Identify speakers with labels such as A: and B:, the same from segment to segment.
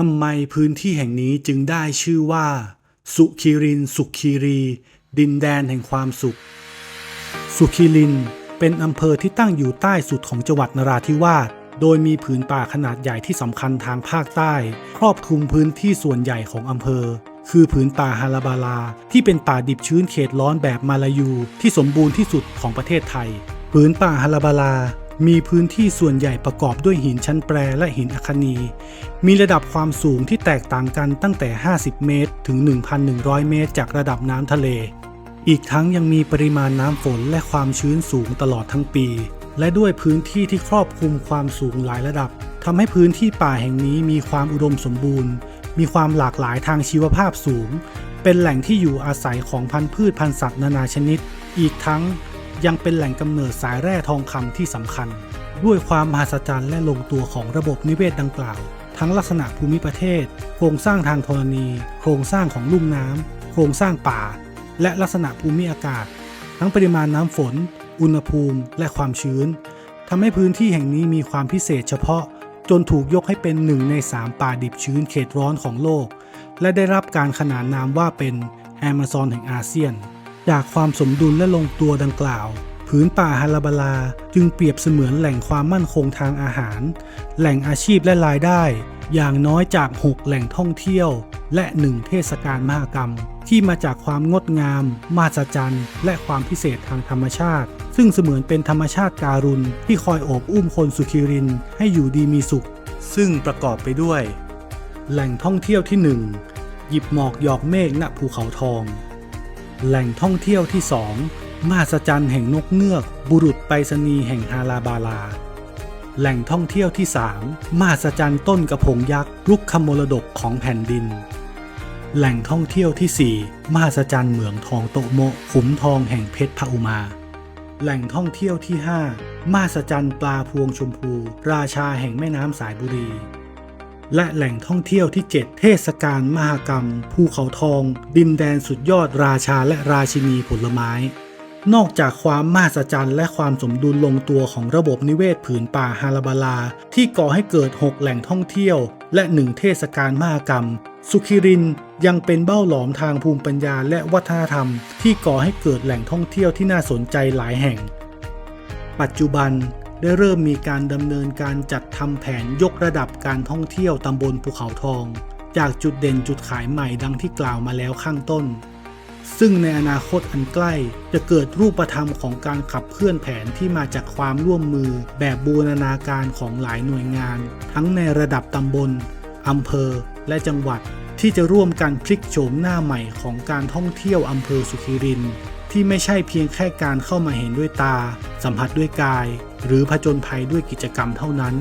A: ทำไมพื้นที่แห่งนี้จึงได้ชื่อว่า สุขีริน สุขีรี ดินแดนแห่งความสุข สุขีริน เป็นอำเภอที่ตั้งอยู่ใต้สุดของจังหวัดนราธิวาสโดยมีผืนป่าขนาดใหญ่ที่สำคัญทางภาคใต้ ครอบคลุมพื้นที่ส่วนใหญ่ของอำเภอ คือผืนป่าฮาราบาลา ที่เป็นป่าดิบชื้นเขตร้อนแบบมาลายู ที่สมบูรณ์ที่สุดของประเทศไทย ผืนป่าฮาราบาลา มีพื้นที่ส่วนใหญ่ประกอบด้วยหินชั้นแปรและหินอัคนี มีระดับความสูงที่แตกต่างกันตั้งแต่ 50 เมตร ถึง 1,100 เมตร จากระดับน้ำทะเล อีกทั้งยังมีปริมาณน้ำฝนและความชื้นสูงตลอดทั้งปี และด้วยพื้นที่ที่ครอบคลุมความสูงหลายระดับทำให้พื้นที่ป่าแห่งนี้มีความอุดมสมบูรณ์ มีความหลากหลายทางชีวภาพสูง เป็นแหล่งที่อยู่อาศัยของพันธุ์พืชพันธุ์สัตว์นานาชนิด อีกทั้ง ยังเป็นแหล่งกำเนิดสายแร่ทองคำที่สำคัญ ด้วยความมหัศจรรย์และลงตัวของระบบนิเวศดังกล่าว ทั้งลักษณะภูมิประเทศ โครงสร้างทางธรณี โครงสร้างของลุ่มน้ำโครงสร้างป่า และลักษณะภูมิอากาศ ทั้งปริมาณน้ำฝน อุณหภูมิ และความชื้นทำให้พื้นที่แห่งนี้มีความพิเศษเฉพาะ จนถูกยกให้เป็นหนึ่งในสามป่าดิบชื้นเขตร้อนของโลก และได้รับการขนานนามว่าเป็นแอมะซอนแห่งอาเซียน จากความสมดุลและลงตัวดังกล่าวผืนป่าฮาราบาลาจึงเปรียบเสมือนแหล่งความมั่นคงทางอาหาร แหล่งอาชีพและรายได้ อย่างน้อยจาก 6 แหล่งท่องเที่ยว และ 1 เทศกาลมหกรรม ที่มาจากความงดงาม มาศจรรย์ และความพิเศษทางธรรมชาติ ซึ่งเสมือนเป็นธรรมชาติการุณที่คอยโอบอุ้มคนสุขีริน ให้อยู่ดีมีสุข ซึ่งประกอบไปด้วย แหล่งท่องเที่ยวที่ 1 หยิบหมอกหยอกเมฆณภูเขาทอง แหล่งท่องเที่ยวที่ 2 มหัศจรรย์แห่งนกเงือก บุรุษไปรษณีย์แห่งฮาราบาลา แหล่งท่องเที่ยวที่ 3 มหัศจรรย์ต้นกระพงยักษ์รุกขมรดกของแผ่นดิน แหล่งท่องเที่ยวที่ 4 มหัศจรรย์เหมืองทองโตโมขุมทองแห่งเพชรพะอุมา แหล่งท่องเที่ยวที่ 5 มหัศจรรย์ปลาพวงชมพู ราชาแห่งแม่น้ำสายบุรี และแหล่งท่องเที่ยวที่ 7 เทศกาลมหกรรม ภูเขาทอง ดินแดนสุดยอดราชาและราชินีผลไม้ นอกจากความมหัศจรรย์และความสมดุลลงตัวของระบบนิเวศผืนป่าฮาราบาลา ที่ก่อให้เกิด 6 แหล่งท่องเที่ยว และ 1 เทศกาลมหกรรม สุขิรินยังเป็นเบ้าหลอมทางภูมิปัญญาและวัฒนธรรม ที่ก่อให้เกิดแหล่งท่องเที่ยวที่น่าสนใจหลายแห่ง ปัจจุบัน ได้เริ่มมีการดำเนินการจัดทำแผนยกระดับการท่องเที่ยวตำบลภูเขาทอง จากจุดเด่นจุดขายใหม่ดังที่กล่าวมาแล้วข้างต้น ซึ่งในอนาคตอันใกล้จะเกิดรูปธรรมของการขับเคลื่อนแผนที่มาจากความร่วมมือแบบบูรณาการของหลายหน่วยงาน ทั้งในระดับตำบลอำเภอ และจังหวัดที่จะร่วมกันพลิกโฉมหน้าใหม่ของการท่องเที่ยวอำเภอสุขิริน ที่ไม่ใช่เพียงแค่การเข้ามาเห็นด้วยตา สัมผัสด้วยกาย หรือผจญภัยด้วยกิจกรรมเท่านั้น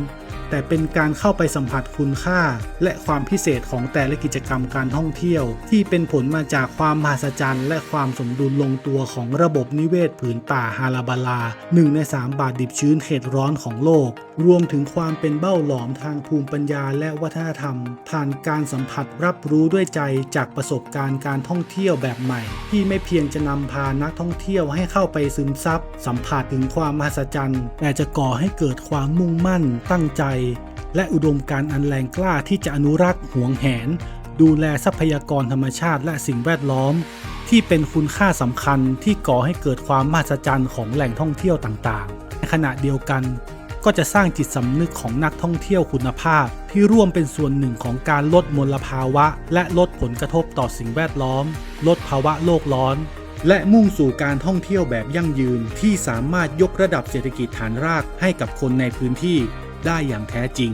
A: แต่เป็นการเข้าไปสัมผัสคุณค่า และความพิเศษของแต่ละกิจกรรมการท่องเที่ยว ที่เป็นผลมาจากความมหัศจรรย์ และความสมดุลลงตัวของระบบนิเวศผืนป่าฮาราบาลาหนึ่งในสามบาทดิบชื้นเขตร้อนของโลก รวมถึงความเป็นเบ้าหลอมทางภูมิปัญญาและวัฒนธรรม ผ่านการสัมผัสรับรู้ด้วยใจจากประสบการณ์การท่องเที่ยวแบบใหม่ ที่ไม่เพียงจะนำพานักท่องเที่ยวให้เข้าไปซึมซับสัมผัสถึงความมหัศจรรย์ แต่จะก่อให้เกิดความมุ่งมั่นตั้งใจและอุดมการณ์อันแรงกล้าที่จะอนุรักษ์หวงแหน ดูแลทรัพยากรธรรมชาติและสิ่งแวดล้อม ที่เป็นคุณค่าสำคัญที่ก่อให้เกิดความมหัศจรรย์ของแหล่งท่องเที่ยวต่างๆในขณะเดียวกัน ก็จะสร้างจิตสำนึกของนักท่องเที่ยวคุณภาพ ที่ร่วมเป็นส่วนหนึ่งของการลดมลภาวะ และลดผลกระทบต่อสิ่งแวดล้อม ลดภาวะโลกร้อน และมุ่งสู่การท่องเที่ยวแบบยั่งยืนที่สามารถยกระดับเศรษฐกิจฐานรากให้กับคนในพื้นที่ ได้อย่างแท้จริง